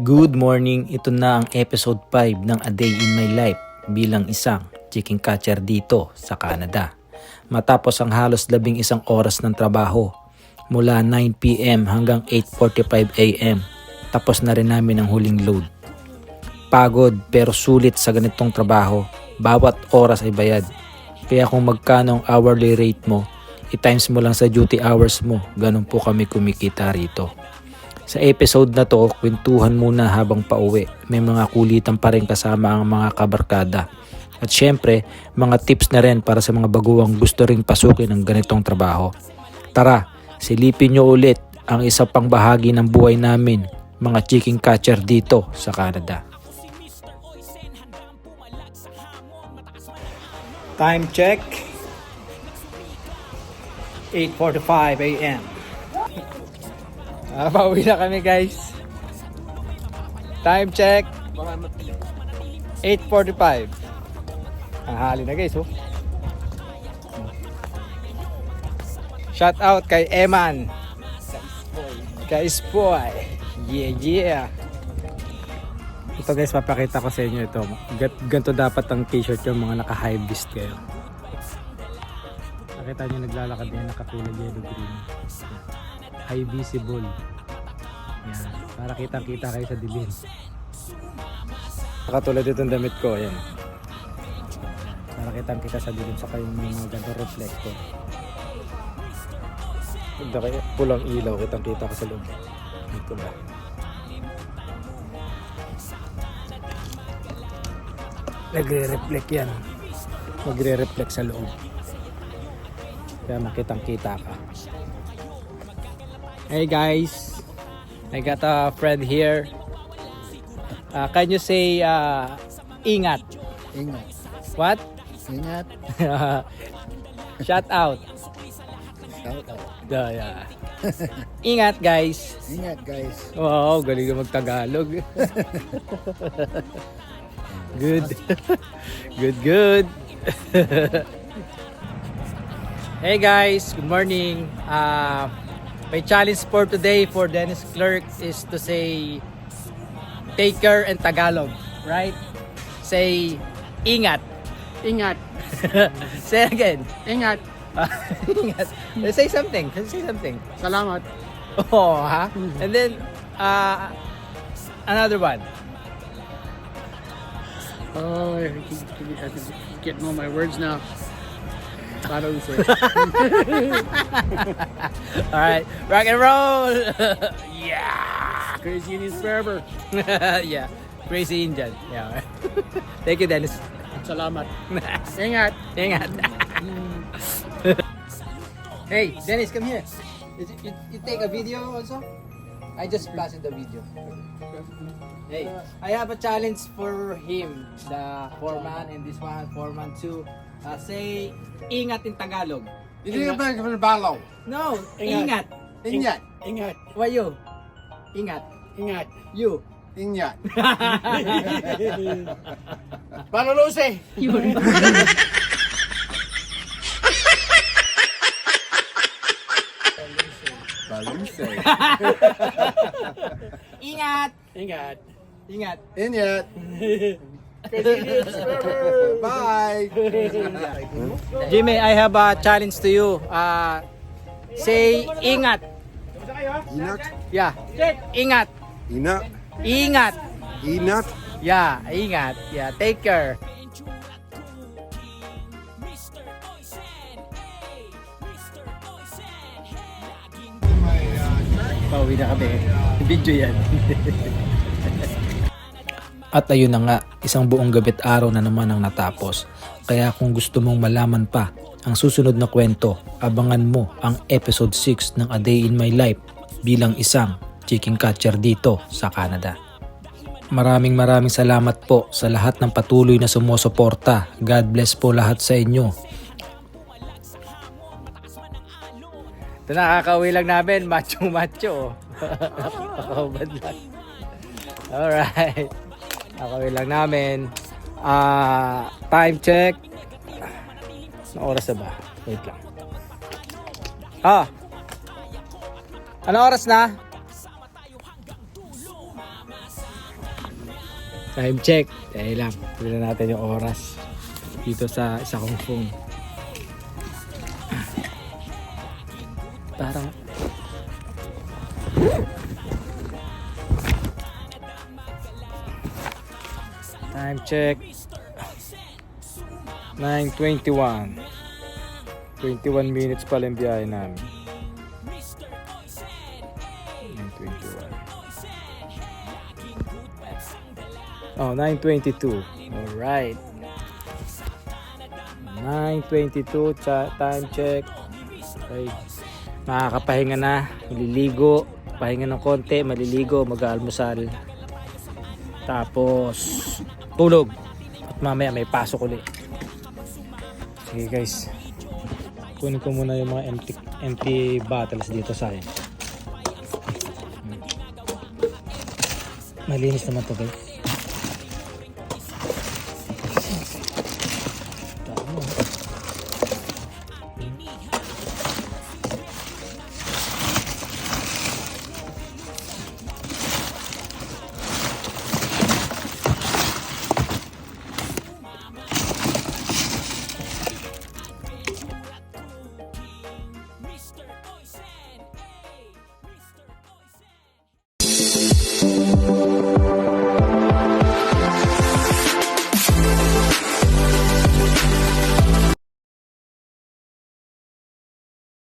Good morning, ito na ang episode 5 ng A Day in My Life bilang isang chicken catcher dito sa Canada. Matapos ang halos labing isang oras ng trabaho mula 9pm hanggang 8.45 am tapos na rin namin ang huling load. Pagod pero sulit sa ganitong trabaho, bawat oras ay bayad. Kaya kung magkano ang hourly rate mo, i-times mo lang sa duty hours mo, ganun po kami kumikita rito. Sa episode na to, kwentuhan muna habang pauwi. May mga kulitan pa rin kasama ang mga kabarkada. At syempre, mga tips na rin para sa mga baguang gusto ring pasukin ng ganitong trabaho. Tara, silipin nyo ulit ang isa pang bahagi ng buhay namin, mga chicken catcher dito sa Canada. Time check. 8.45 a.m. Ah, pauwi na kami guys. Time check. 8.45. Ahali na guys oh. Shout out kay Eman. Kay Spoy. Yeah, yeah. Ito guys, papakita ko sa inyo ito. Gan- Ganito dapat ang t-shirt yung mga naka-high beast kayo. Nakita nyo naglalakad yan nakakulay yellow green. High visible. Yan. Para kitang kita kayo sa dilim. Katulad itong damit ko, yan. Para kitang kita sa dilim sa kayong mga ganda reflector. Ganda kaya pulang ilaw, kitang kita ko sa loob. Ito ba? Nagre-reflect yan. Magre-reflect sa loob. Kaya makitang kita ka. Hey guys, I got a friend here. Uh, can you say uh, ingat? Ingat. What? Ingat. Shout out. Shout out. Yeah, yeah. Ingat guys. Ingat guys. Wow, galing ka mag-Tagalog. good. good, good. hey guys, good morning. Uh, my challenge for today for Dennis Clerk is to say take care in Tagalog, right? Say ingat. Ingat. say again. Ingat. ingat. Say something. Let's Say something. Salamat. Oh, ha? And then, uh, another one. Oh, I keep getting all my words now. Paano say? All right, rock and roll. yeah, Crazy Indians forever. yeah, crazy Indian. Yeah. Thank you, Dennis. Salamat. Ingat. Ingat. hey, Dennis, come here. You, you, you take a video also? I just blasted the video. Hey, I have a challenge for him, the foreman, and this one, foreman two. Uh, say, ingat in Tagalog. Hindi ka ba balaw? No, Ingat. ingat. Ingat. Ingat. Why you? Ingat. Ingat. You. Ingat. Paano lusi? Ingat. Ingat. Ingat. Ingat. Bye. Jimmy, I have a challenge to you. Uh, say ingat. Inat, Yeah. Ingat. inat, Ingat. inat. Yeah, ingat. Yeah, take care. Pauwi na kami. Video yan. At ayun na nga, isang buong gabit araw na naman ang natapos. Kaya kung gusto mong malaman pa ang susunod na kwento, abangan mo ang episode 6 ng A Day in My Life bilang isang chicken catcher dito sa Canada. Maraming maraming salamat po sa lahat ng patuloy na sumusuporta. God bless po lahat sa inyo. Ito nakakauwi lang namin, macho macho. Nakakabad lang. Alright. Nakakauwi lang namin. Ah, time check. Anong oras na ba? Wait lang. Ah. Ano oras na? Time check. Dahil lang. Tignan natin yung oras. Dito sa isa kong phone. Time check. 9.21 21 minutes pala yung biyahe namin. 9.21 Oh, 9.22 Alright. 9.22 cha- Time check. Okay Makakapahinga na. Maliligo Pahinga ng konti Maliligo Mag-almusal Tapos Tulog At mamaya may pasok ulit Sige guys. Kunin ko muna yung mga empty, empty bottles dito sa akin. Malinis naman to guys.